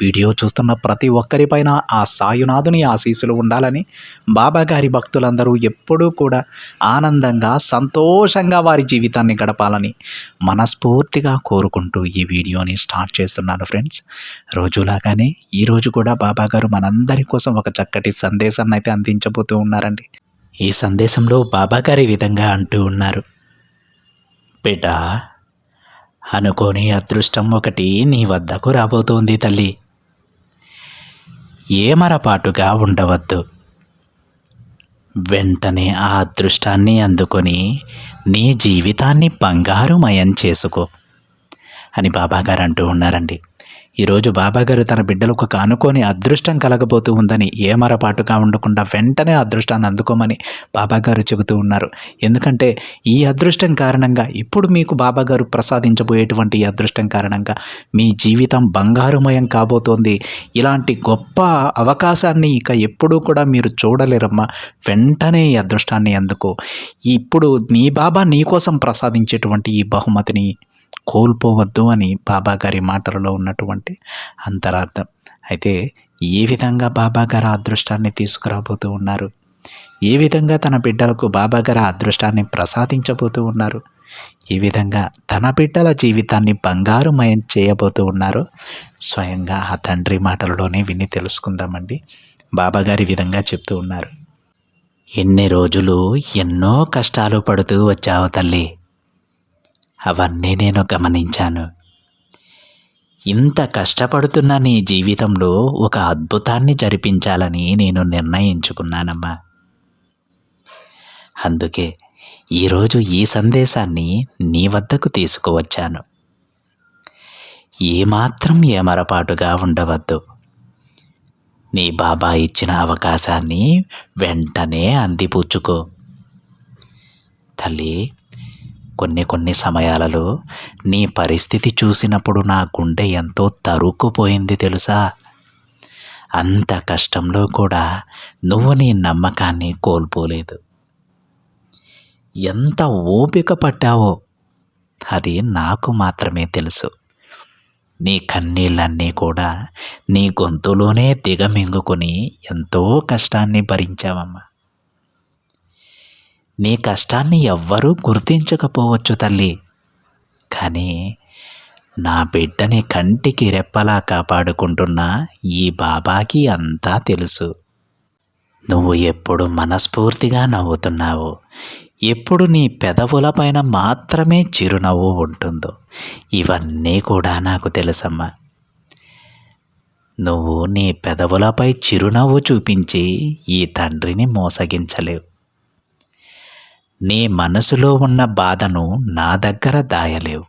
Video చూస్తున్న ప్రతి ఒక్కరిపైన ఆ సాయునాథుని ఆశీస్సులు ఉండాలని బాబాగారి భక్తులందరూ ఎప్పుడూ కూడా ఆనందంగా సంతోషంగా వారి జీవితాన్ని గడపాలని మనస్ఫూర్తిగా కోరుకుంటూ ఈ వీడియోని స్టార్ట్ చేస్తున్నాను ఫ్రెండ్స్. రోజులాగానే ఈరోజు కూడా బాబాగారు మనందరి కోసం ఒక చక్కటి సందేశాన్ని అయితే అందించబోతూ ఉన్నారండి. ఈ సందేశంలో బాబాగారి విధంగా అంటూ ఉన్నారు. బిడ్డ అనుకోని అదృష్టం ఒకటి నీ వద్దకు రాబోతోంది తల్లి. ఏమరపాటుగా ఉండవద్దు. వెంటనే ఆ అదృష్టాన్ని అందుకొని నీ జీవితాన్ని బంగారుమయం చేసుకో అని బాబాగారు అంటూ ఉన్నారండి. ఈరోజు బాబాగారు తన బిడ్డలకు కానుకొని అదృష్టం కలగబోతూ ఉందని ఏమరపాటుగా ఉండకుండా వెంటనే అదృష్టాన్ని అందుకోమని బాబాగారు చెబుతూ ఉన్నారు. ఎందుకంటే ఈ అదృష్టం కారణంగా ఇప్పుడు మీకు బాబాగారు ప్రసాదించబోయేటువంటి ఈ అదృష్టం కారణంగా మీ జీవితం బంగారుమయం కాబోతోంది. ఇలాంటి గొప్ప అవకాశాన్ని ఇక ఎప్పుడూ కూడా మీరు చూడలేరమ్మా. వెంటనే ఈ అదృష్టాన్ని అందుకో. ఇప్పుడు నీ బాబా నీ కోసం ప్రసాదించేటువంటి ఈ బహుమతిని కోల్పోవద్దు అని బాబాగారి మాటలలో ఉన్నటువంటి అంతరార్థం. అయితే ఏ విధంగా బాబాగారు అదృష్టాన్ని తీసుకురాబోతూ ఉన్నారు? ఏ విధంగా తన బిడ్డలకు బాబాగారు అదృష్టాన్ని ప్రసాదించబోతూ ఉన్నారు? ఏ విధంగా తన బిడ్డల జీవితాన్ని బంగారుమయం చేయబోతూ ఉన్నారో స్వయంగా ఆ తండ్రి మాటలలోనే విని తెలుసుకుందామండి. బాబాగారి విధంగా చెప్తూ ఉన్నారు. ఎన్ని రోజులు ఎన్నో కష్టాలు పడుతూ వచ్చావు తల్లి. అవన్నీ నేను గమనించాను. ఇంత కష్టపడుతున్న నీ జీవితంలో ఒక అద్భుతాన్ని జరిపించాలని నేను నిర్ణయించుకున్నానమ్మా. అందుకే ఈరోజు ఈ సందేశాన్ని నీ వద్దకు తీసుకువచ్చాను. ఏమాత్రం ఏమరపాటుగా ఉండవద్దు. నీ బాబా ఇచ్చిన అవకాశాన్ని వెంటనే అందిపుచ్చుకో. తల్లి కొన్ని కొన్ని సమయాలలో నీ పరిస్థితి చూసినప్పుడు నా గుండె ఎంతో తరుక్కుపోయింది తెలుసా? అంత కష్టంలో కూడా నువ్వు నీ నమ్మకాన్ని కోల్పోలేదు. ఎంత ఓపిక పట్టావో అది నాకు మాత్రమే తెలుసు. నీ కన్నీళ్ళన్నీ కూడా నీ గొంతులోనే దిగమింగుకొని ఎంతో కష్టాన్ని భరించావమ్మా. నీ కష్టాన్ని ఎవ్వరూ గుర్తించకపోవచ్చు తల్లి. కానీ నా బిడ్డని కంటికి రెప్పలా కాపాడుకుంటున్న ఈ బాబాకి అంతా తెలుసు. నువ్వు ఎప్పుడు మనస్ఫూర్తిగా నవ్వుతున్నావు. ఎప్పుడు నీ పెదవులపైన మాత్రమే చిరునవ్వు ఉంటుందో. ఇవన్నీ కూడా నాకు తెలుసమ్మా. నువ్వు నీ పెదవులపై చిరునవ్వు చూపించి ఈ తండ్రిని మోసగించలేవు. నీ మనసులో ఉన్న బాధను నా దగ్గర దాయలేవు.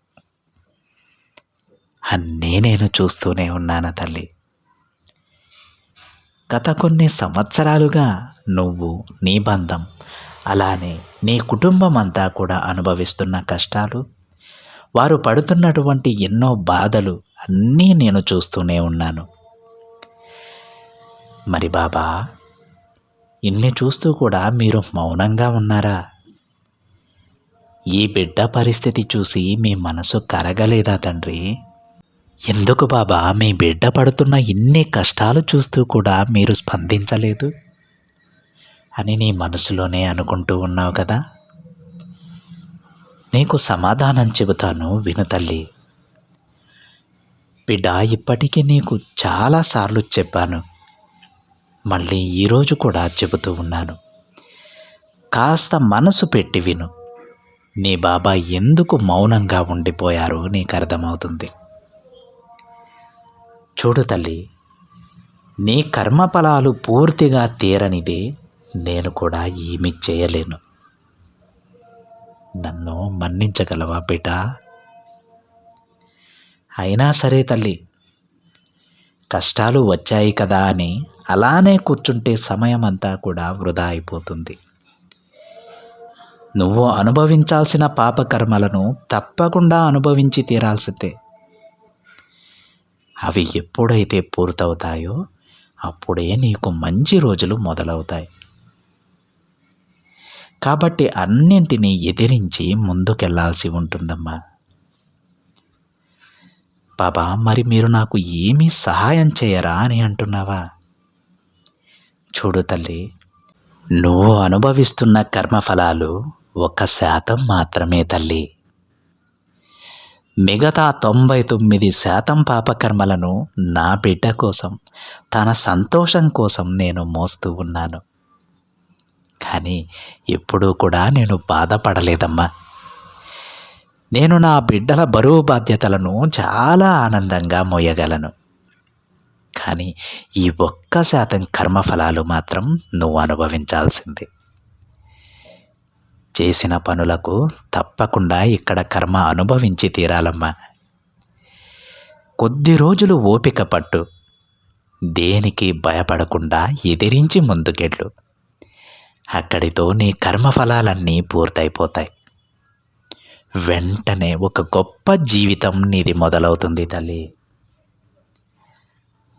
అన్నీ నేను చూస్తూనే ఉన్నాను తల్లి. గత కొన్ని సంవత్సరాలుగా నువ్వు నీ బంధం అలానే నీ కుటుంబం అంతా కూడా అనుభవిస్తున్న కష్టాలు వారు పడుతున్నటువంటి ఎన్నో బాధలు అన్నీ నేను చూస్తూనే ఉన్నాను. మరి బాబా ఇన్ని చూస్తూ కూడా మీరు మౌనంగా ఉన్నారా? ఈ బిడ్డ పరిస్థితి చూసి మీ మనసు కరగలేదా తండ్రి? ఎందుకు బాబా మీ బిడ్డ పడుతున్న ఇన్ని కష్టాలు చూస్తూ కూడా మీరు స్పందించలేదు? అని నీ మనసులోనే అనుకుంటూ ఉన్నావు కదా? నీకు సమాధానం చెబుతాను విను తల్లి. బిడ్డ ఇప్పటికీ నీకు చాలాసార్లు చెప్పాను. మళ్ళీ ఈరోజు కూడా చెబుతూ ఉన్నాను. కాస్త మనసు పెట్టి విను. నీ బాబా ఎందుకు మౌనంగా ఉండిపోయారో నీకు అర్థమవుతుంది. చూడు తల్లి నీ కర్మఫలాలు పూర్తిగా తీరనిదే నేను కూడా ఏమి చేయలేను. నన్ను మన్నించగలవా బిడ్డ? అయినా సరే తల్లి కష్టాలు వచ్చాయి కదా అని అలానే కూర్చుంటే సమయం అంతా కూడా వృధా అయిపోతుంది. నువ్వు అనుభవించాల్సిన పాపకర్మలను తప్పకుండా అనుభవించి తీరాల్సిందే. అవి ఎప్పుడైతే పూర్తవుతాయో అప్పుడే నీకు మంచి రోజులు మొదలవుతాయి. కాబట్టి అన్నింటినీ ఎదిరించి ముందుకెళ్ళాల్సి ఉంటుందమ్మా. బాబా మరి మీరు నాకు ఏమీ సహాయం చేయరా అని అంటున్నావా? చూడు తల్లి నువ్వు అనుభవిస్తున్న కర్మఫలాలు ఒక శాతం మాత్రమే తల్లి. మిగతా తొంభై తొమ్మిది శాతం పాపకర్మలను నా బిడ్డ కోసం తన సంతోషం కోసం నేను మోస్తూ ఉన్నాను. కానీ ఎప్పుడూ కూడా నేను బాధపడలేదమ్మా. నేను నా బిడ్డల బరువు బాధ్యతలను చాలా ఆనందంగా మోయగలను. కానీ ఈ ఒక్క శాతం కర్మఫలాలు మాత్రం నువ్వు అనుభవించాల్సింది. చేసిన పనులకు తప్పకుండా ఇక్కడ కర్మ అనుభవించి తీరాలమ్మా. కొద్ది రోజులు ఓపిక పట్టు. దేనికి భయపడకుండా ఎదిరించి ముందుకెళ్ళు. అక్కడితో నీ కర్మఫలాలన్నీ పూర్తయిపోతాయి. వెంటనే ఒక గొప్ప జీవితం నీది మొదలవుతుంది తల్లి.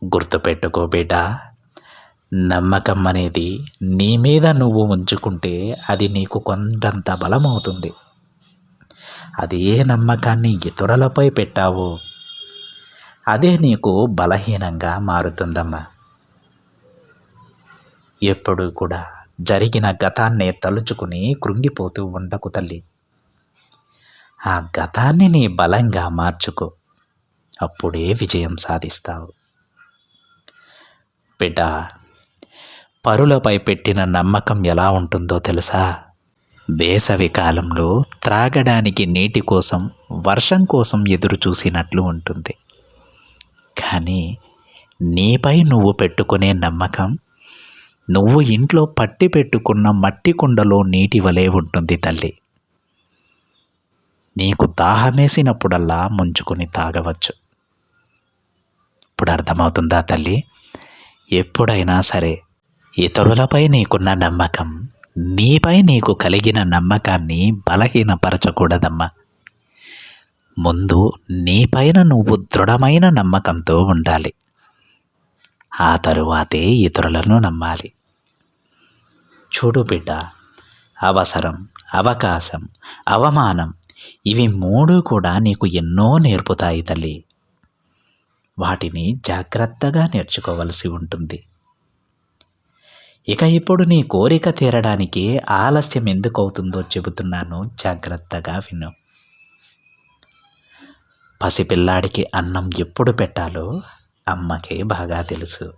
గుర్తుపెట్టుకో బిడ్డా నమ్మకం అనేది నీ మీద నువ్వు ఉంచుకుంటే అది నీకు కొండంత బలమవుతుంది. అది ఏ నమ్మకాన్ని ఇతరులపై పెట్టావో. అదే నీకు బలహీనంగా మారుతుందమ్మా. ఎప్పుడు కూడా జరిగిన గతాన్ని తలుచుకుని కృంగిపోతూ ఉండకు తల్లి. ఆ గతాన్ని నీ బలంగా మార్చుకో. అప్పుడే విజయం సాధిస్తావు. బిడ్డ పరులపై పెట్టిన నమ్మకం ఎలా ఉంటుందో తెలుసా? వేసవి కాలంలో త్రాగడానికి నీటి కోసం వర్షం కోసం ఎదురు చూసినట్లు ఉంటుంది. కానీ నీపై నువ్వు పెట్టుకునే నమ్మకం నువ్వు ఇంట్లో పట్టి పెట్టుకున్న మట్టి కుండలో నీటి వలె ఉంటుంది తల్లి. నీకు దాహమేసినప్పుడల్లా ముంచుకొని తాగవచ్చు. ఇప్పుడు అర్థమవుతుందా తల్లి? ఎప్పుడైనా సరే ఇతరులపై నీకున్న నమ్మకం నీపై నీకు కలిగిన నమ్మకాన్ని బలహీనపరచకూడదమ్మా. ముందు నీపైన నువ్వు దృఢమైన నమ్మకంతో ఉండాలి. ఆ తరువాతే ఇతరులను నమ్మాలి. చూడు బిడ్డ అవసరం అవకాశం అవమానం ఇవి మూడు కూడా నీకు ఎన్నో నేర్పుతాయి తల్లి. వాటిని జాగ్రత్తగా నేర్చుకోవలసి ఉంటుంది. ఇక ఇప్పుడు నీ కోరిక తీరడానికి ఆలస్యం ఎందుకు అవుతుందో చెబుతున్నాను. జాగ్రత్తగా విను. పసిపిల్లాడికి అన్నం ఎప్పుడు పెట్టాలో అమ్మకే బాగా తెలుసు.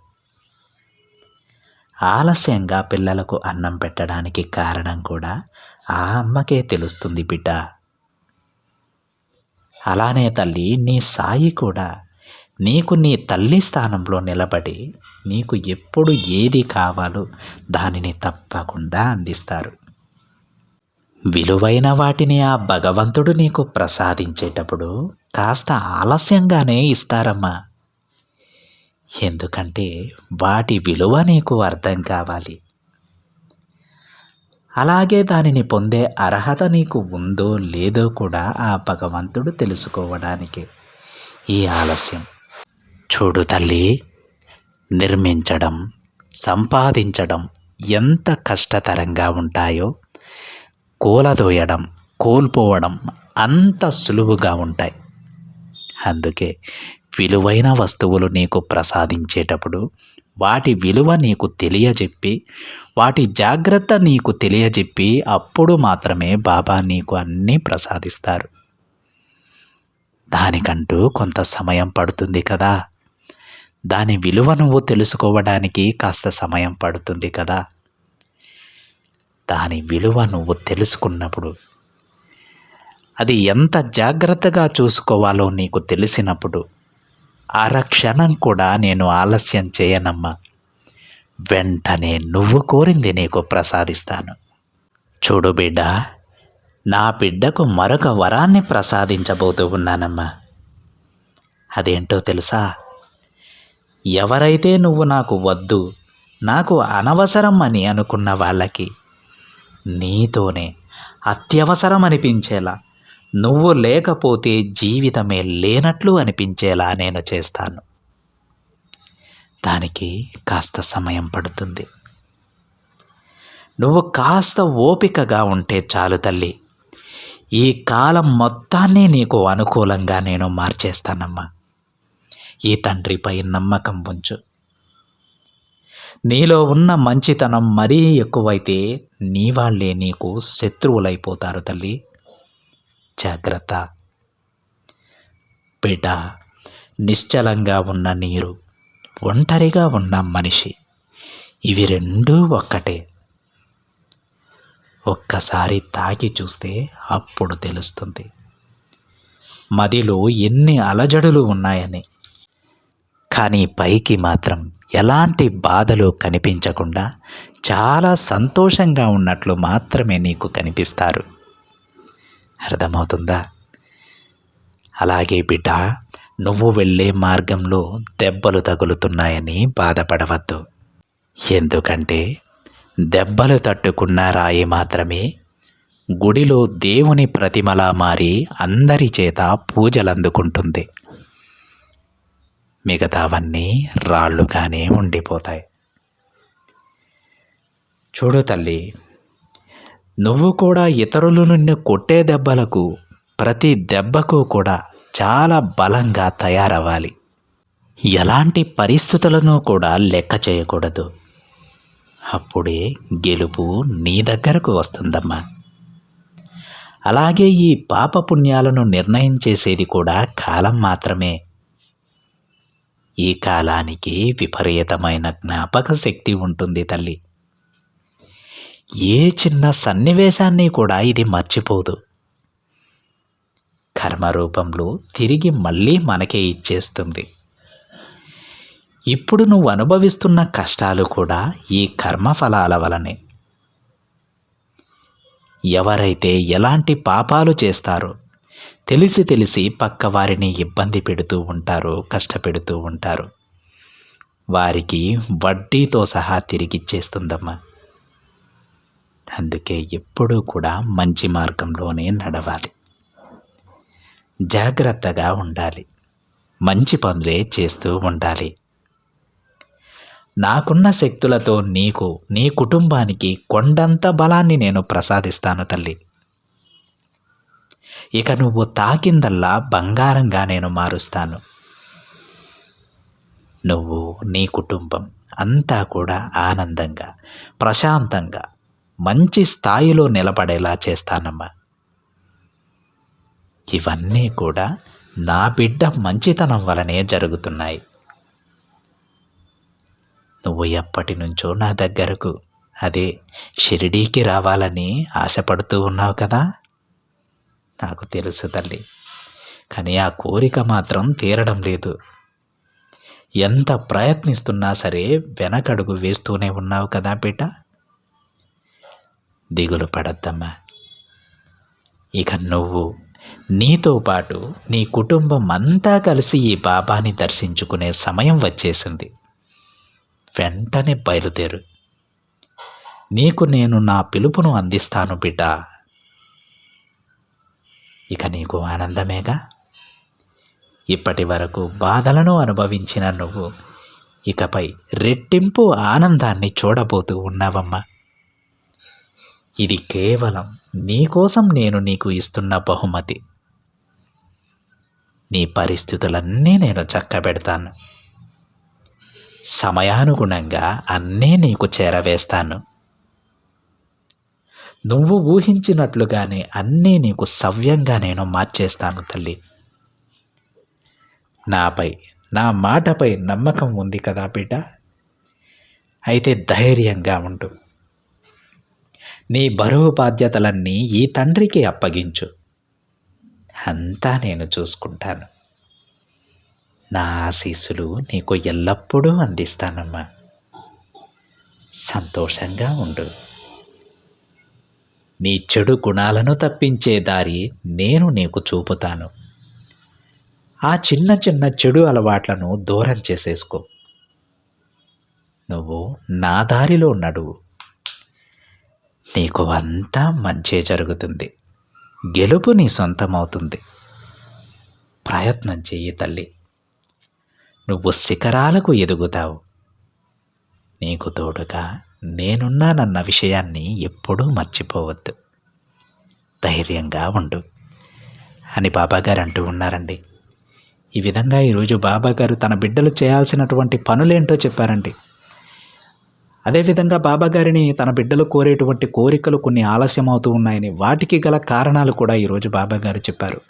ఆలస్యంగా పిల్లలకు అన్నం పెట్టడానికి కారణం కూడా ఆ అమ్మకే తెలుస్తుంది బిడ్డ. అలానే తల్లి నీ సాయి కూడా నీకు నీ తల్లి స్థానంలో నిలబడి నీకు ఎప్పుడు ఏది కావాలో దానిని తప్పకుండా అందిస్తారు. విలువైన వాటిని ఆ భగవంతుడు నీకు ప్రసాదించేటప్పుడు కాస్త ఆలస్యంగానే ఇస్తారమ్మా. ఎందుకంటే వాటి విలువ నీకు అర్థం కావాలి. అలాగే దానిని పొందే అర్హత నీకు ఉందో లేదో కూడా ఆ భగవంతుడు తెలుసుకోవడానికి ఈ ఆలస్యం చూడు తల్లి నిర్మించడం సంపాదించడం ఎంత కష్టతరంగా ఉంటాయో కూలదోయడం కోల్పోవడం అంత సులువుగా ఉంటాయి. అందుకే విలువైన వస్తువులు నీకు ప్రసాదించేటప్పుడు వాటి విలువ నీకు తెలియజెప్పి వాటి జాగ్రత్త నీకు తెలియజెప్పి అప్పుడు మాత్రమే బాబా నీకు అన్నీ ప్రసాదిస్తారు. దానికంటూ కొంత సమయం పడుతుంది కదా. దాని విలువ నువ్వు తెలుసుకోవడానికి కాస్త సమయం పడుతుంది కదా. దాని విలువ నువ్వు తెలుసుకున్నప్పుడు అది ఎంత జాగ్రత్తగా చూసుకోవాలో నీకు తెలిసినప్పుడు అరక్షణం కూడా నేను ఆలస్యం చేయనమ్మా. వెంటనే నువ్వు కోరింది నీకు ప్రసాదిస్తాను. చూడు బిడ్డ నా బిడ్డకు మరొక వరాన్ని ప్రసాదించబోతూ ఉన్నానమ్మా. అదేంటో తెలుసా? ఎవరైతే నువ్వు నాకు వద్దు నాకు అనవసరం అని అనుకున్న వాళ్ళకి నీతోనే అత్యవసరం అనిపించేలా నువ్వు లేకపోతే జీవితమే లేనట్లు అనిపించేలా నేను చేస్తాను. దానికి కాస్త సమయం పడుతుంది. నువ్వు కాస్త ఓపికగా ఉంటే చాలు తల్లి. ఈ కాలం మొత్తాన్ని నీకు అనుకూలంగా నేను మార్చేస్తానమ్మా. ఈ తండ్రిపై నమ్మకం ఉంచు. నీలో ఉన్న మంచితనం మరీ ఎక్కువైతే నీ వాళ్ళే నీకు శత్రువులైపోతారు తల్లి. జాగ్రత్త. బిడ్డ నిశ్చలంగా ఉన్న నీరు ఒంటరిగా ఉన్న మనిషి ఇవి రెండూ ఒక్కటే. ఒక్కసారి తాకి చూస్తే అప్పుడు తెలుస్తుంది. మదిలో ఎన్ని అలజడులు ఉన్నాయని. కానీ పైకి మాత్రం ఎలాంటి బాధలు కనిపించకుండా చాలా సంతోషంగా ఉన్నట్లు మాత్రమే నీకు కనిపిస్తారు. అర్థమవుతుందా? అలాగే బిడ్డ నువ్వు వెళ్ళే మార్గంలో దెబ్బలు తగులుతున్నాయని బాధపడవద్దు. ఎందుకంటే దెబ్బలు తట్టుకున్న రాయి మాత్రమే గుడిలో దేవుని ప్రతిమలా మారి అందరి చేత పూజలందుకుంటుంది. మిగతావన్నీ రాళ్ళుగానే ఉండిపోతాయి. చూడు తల్లి నువ్వు కూడా ఇతరులు నిన్ను కొట్టే దెబ్బలకు ప్రతి దెబ్బకు కూడా చాలా బలంగా తయారవ్వాలి. ఎలాంటి పరిస్థితులను కూడా లెక్క చేయకూడదు. అప్పుడే గెలుపు నీ దగ్గరకు వస్తుందమ్మా. అలాగే ఈ పాపపుణ్యాలను నిర్ణయం చేసేది కూడా కాలం మాత్రమే. ఈ కాలానికి విపరీతమైన జ్ఞాపక శక్తి ఉంటుంది తల్లి. ఏ చిన్న సన్నివేశాన్ని కూడా ఇది మర్చిపోదు. కర్మ రూపంలో తిరిగి మళ్ళీ మనకే ఇచ్చేస్తుంది. ఇప్పుడు నువ్వు అనుభవిస్తున్న కష్టాలు కూడా ఈ కర్మఫలాల వలనే. ఎవరైతే ఎలాంటి పాపాలు చేస్తారో తెలిసి తెలిసి పక్క వారిని ఇబ్బంది పెడుతూ ఉంటారు కష్టపెడుతూ ఉంటారు. వారికి వడ్డీతో సహా తిరిగిచ్చేస్తుందమ్మా అందుకే ఎప్పుడూ కూడా మంచి మార్గంలోనే నడవాలి. జాగ్రత్తగా ఉండాలి. మంచి పనులే చేస్తూ ఉండాలి. నాకున్న శక్తులతో నీకు నీ కుటుంబానికి కొండంత బలాన్ని నేను ప్రసాదిస్తాను తల్లి. ఇక నువ్వు తాకిందల్లా బంగారంగా నేను మారుస్తాను. నువ్వు నీ కుటుంబం అంతా కూడా ఆనందంగా ప్రశాంతంగా మంచి స్థాయిలో నిలబడేలా చేస్తానమ్మా. ఇవన్నీ కూడా నా బిడ్డ మంచితనం వలనే జరుగుతున్నాయి. నువ్వు ఎప్పటి నుంచో నా దగ్గరకు అదే షిరిడీకి రావాలని ఆశపడుతూ ఉన్నావు కదా? నాకు తెలుసు తల్లి. కానీ ఆ కోరిక మాత్రం తీరడం లేదు. ఎంత ప్రయత్నిస్తున్నా సరే వెనకడుగు వేస్తూనే ఉన్నావు కదా బిడ్డ. దిగులు పడద్దమ్మా. ఇక నువ్వు నీతో పాటు నీ కుటుంబం అంతా కలిసి ఈ బాబాని దర్శించుకునే సమయం వచ్చేసింది. వెంటనే బయలుదేరు. నీకు నేను నా పిలుపును అందిస్తాను బిడ్డ. ఇక నీకు ఆనందమేగా? ఇప్పటి వరకు బాధలను అనుభవించిన నువ్వు ఇకపై రెట్టింపు ఆనందాన్ని చూడబోతూ ఉన్నావమ్మా. ఇది కేవలం నీకోసం నేను నీకు ఇస్తున్న బహుమతి. నీ పరిస్థితులన్నీ నేను చక్కబెడతాను. సమయానుగుణంగా అన్నీ నీకు చేరవేస్తాను. నువ్వు ఊహించినట్లుగానే అన్నీ నీకు సవ్యంగా నేను మార్చేస్తాను తల్లి. నాపై నా మాటపై నమ్మకం ఉంది కదా బిడ్డ. అయితే ధైర్యంగా ఉండు. నీ బరువు బాధ్యతలన్నీ ఈ తండ్రికి అప్పగించు. అంతా నేను చూసుకుంటాను. నా ఆశీస్సులు నీకు ఎల్లప్పుడూ అందిస్తానమ్మా. సంతోషంగా ఉండు. నీ చెడు గుణాలను తప్పించే దారి నేను నీకు చూపుతాను. ఆ చిన్న చిన్న చెడు అలవాట్లను దూరం చేసేసుకో. నువ్వు నా దారిలో నడువు. నీకు అంతా మంచే జరుగుతుంది. గెలుపు నీ సొంతమవుతుంది. ప్రయత్నం చెయ్యి తల్లి. నువ్వు శిఖరాలకు ఎదుగుతావు. నీకు తోడుగా నేనున్నానన్న విషయాన్ని ఎప్పుడూ మర్చిపోవద్దు. ధైర్యంగా ఉండు. అని బాబాగారు అంటూ ఉన్నారండి. ఈ విధంగా ఈరోజు బాబాగారు తన బిడ్డలు చేయాల్సినటువంటి పనులేంటో చెప్పారండి. అదేవిధంగా బాబాగారిని తన బిడ్డలు కోరేటువంటి కోరికలు కొన్ని ఆలస్యం అవుతూ ఉన్నాయని వాటికి గల కారణాలు కూడా ఈరోజు బాబాగారు చెప్పారు.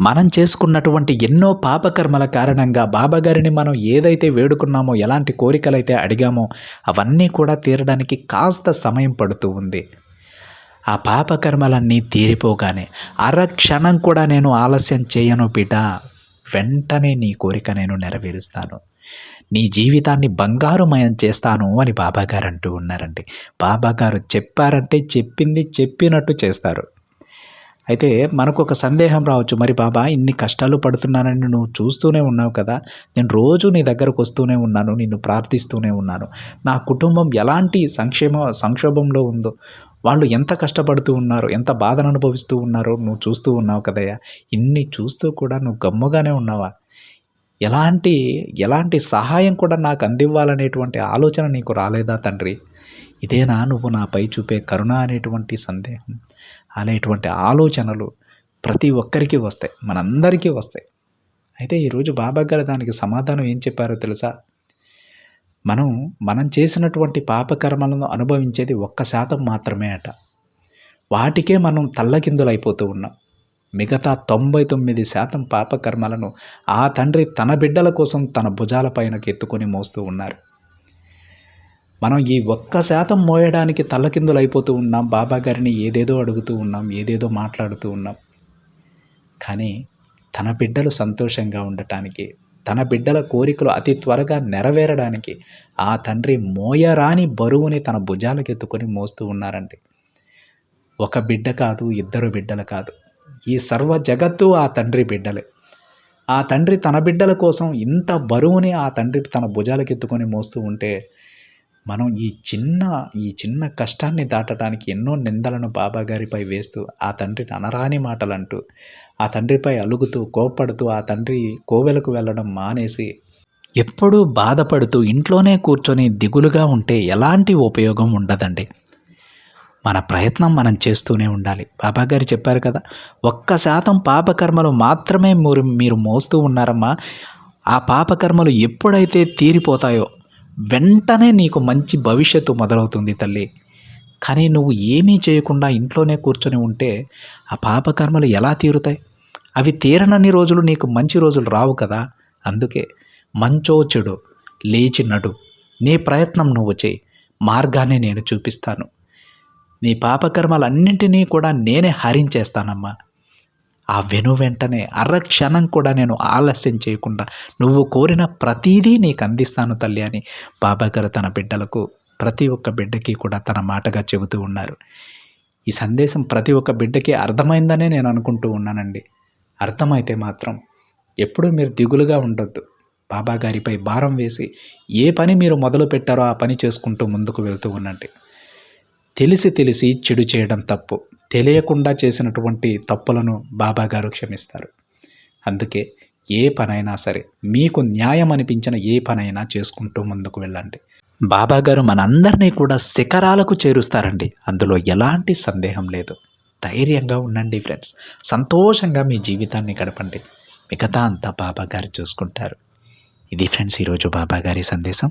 మనం చేసుకున్నటువంటి ఎన్నో పాపకర్మల కారణంగా బాబాగారిని మనం ఏదైతే వేడుకున్నామో ఎలాంటి కోరికలైతే అడిగామో అవన్నీ కూడా తీరడానికి కాస్త సమయం పడుతూ ఉంది. ఆ పాపకర్మలన్నీ తీరిపోగానే అరక్షణం కూడా నేను ఆలస్యం చేయను బిడ్డ వెంటనే నీ కోరిక నేను నెరవేరుస్తాను. నీ జీవితాన్ని బంగారుమయం చేస్తాను అని బాబాగారు అంటూ ఉన్నారండి. బాబాగారు చెప్పారంటే చెప్పింది చెప్పినట్టు చేస్తారు. అయితే మనకు ఒక సందేహం రావచ్చు. మరి బాబా ఇన్ని కష్టాలు పడుతున్నానని నువ్వు చూస్తూనే ఉన్నావు కదా. నేను రోజు నీ దగ్గరకు వస్తూనే ఉన్నాను. నిన్ను ప్రార్థిస్తూనే ఉన్నాను. నా కుటుంబం ఎలాంటి సంక్షేమ సంక్షోభంలో ఉందో. వాళ్ళు ఎంత కష్టపడుతూ ఉన్నారు? ఎంత బాధను అనుభవిస్తూ ఉన్నారో నువ్వు చూస్తూ ఉన్నావు కదయ్యా. ఇన్ని చూస్తూ కూడా నువ్వు గమ్ముగానే ఉన్నావా? ఎలాంటి ఎలాంటి సహాయం కూడా నాకు అందివ్వాలనేటువంటి ఆలోచన నీకు రాలేదా తండ్రి? ఇదేనా నువ్వు నాపై చూపే కరుణ అనేటువంటి సందేహం? అనేటువంటి ఆలోచనలు ప్రతి ఒక్కరికి వస్తాయి. మనందరికీ వస్తాయి. అయితే ఈరోజు బాబా గారు దానికి సమాధానం ఏం చెప్పారో తెలుసా? మనం మనం చేసినటువంటి పాపకర్మలను అనుభవించేది ఒక్క శాతం మాత్రమే అట. వాటికే మనం తల్లకిందులైపోతూ ఉన్నాం. మిగతా తొంభై తొమ్మిది శాతం పాపకర్మలను ఆ తండ్రి తన బిడ్డల కోసం తన భుజాలపైనకి ఎత్తుకొని మోస్తూ ఉన్నారు. మనం ఈ ఒక్క శాతం మోయడానికి తల్లకిందులైపోతూ ఉన్నాం బాబా గారిని ఏదేదో అడుగుతూ ఉన్నాం ఏదేదో మాట్లాడుతూ ఉన్నాం. కానీ తన బిడ్డలు సంతోషంగా ఉండటానికి తన బిడ్డల కోరికలు అతి త్వరగా నెరవేరడానికి ఆ తండ్రి మోయరాని బరువుని తన భుజాలకెత్తుకొని మోస్తూ ఉన్నారండి. ఒక బిడ్డ కాదు ఇద్దరు బిడ్డలు కాదు. ఈ సర్వ జగత్తు ఆ తండ్రి బిడ్డలే. ఆ తండ్రి తన బిడ్డల కోసం ఇంత బరువుని ఆ తండ్రి తన భుజాలకెత్తుకొని మోస్తూ ఉంటే మనం ఈ చిన్న ఈ చిన్న కష్టాన్ని దాటడానికి ఎన్నో నిందలను బాబా గారిపై వేస్తూ ఆ తండ్రిని అనరాని మాటలు అంటూ ఆ తండ్రిపై అలుగుతూ కోపడుతూ ఆ తండ్రి కోవెలకు వెళ్ళడం మానేసి ఎప్పుడూ బాధపడుతూ ఇంట్లోనే కూర్చొని దిగులుగా ఉంటే ఎలాంటి ఉపయోగం ఉండదండి. మన ప్రయత్నం మనం చేస్తూనే ఉండాలి. బాబాగారు చెప్పారు కదా ఒక్క శాతం పాపకర్మలు మాత్రమే మీరు మీరు మోస్తూ ఉన్నారమ్మా. ఆ పాపకర్మలు ఎప్పుడైతే తీరిపోతాయో వెంటనే నీకు మంచి భవిష్యత్తు మొదలవుతుంది తల్లి. కానీ నువ్వు ఏమీ చేయకుండా ఇంట్లోనే కూర్చొని ఉంటే ఆ పాపకర్మలు ఎలా తీరుతాయి? అవి తీరనన్ని రోజులు నీకు మంచి రోజులు రావు కదా. అందుకే మంచో చెడు లేచి నడు. నీ ప్రయత్నం నువ్వు చేయి. మార్గాన్ని నేను చూపిస్తాను. నీ పాపకర్మలన్నింటినీ కూడా నేనే హరించేస్తానమ్మా. ఆ వెను వెంటనే అరక్షణం కూడా నేను ఆలస్యం చేయకుండా నువ్వు కోరిన ప్రతీదీ నీకు అందిస్తాను తల్లి అని బాబాగారు తన బిడ్డలకు ప్రతి ఒక్క బిడ్డకి కూడా తన మాటగా చెబుతూ ఉన్నారు. ఈ సందేశం ప్రతి ఒక్క బిడ్డకి అర్థమైందనే నేను అనుకుంటూ ఉన్నానండి. అర్థమైతే మాత్రం ఎప్పుడూ మీరు దిగులుగా ఉండొద్దు. బాబా గారిపై భారం వేసి ఏ పని మీరు మొదలు పెట్టారో ఆ పని చేసుకుంటూ ముందుకు వెళ్తూ ఉండండి. తెలిసి తెలిసి చెడు చేయడం తప్పు. తెలియకుండా చేసినటువంటి తప్పులను బాబా గారు క్షమిస్తారు. అందుకే ఏ పనైనా సరే మీకు న్యాయం అనిపించిన ఏ పనైనా చేసుకుంటూ ముందుకు వెళ్ళండి. బాబా గారు మనందరినీ కూడా శిఖరాలకు చేరుస్తారండి. అందులో ఎలాంటి సందేహం లేదు. ధైర్యంగా ఉండండి ఫ్రెండ్స్. సంతోషంగా మీ జీవితాన్ని గడపండి. మిగతా అంతా బాబా గారు చూసుకుంటారు. ఇది ఫ్రెండ్స్ ఈరోజు బాబా గారి సందేశం.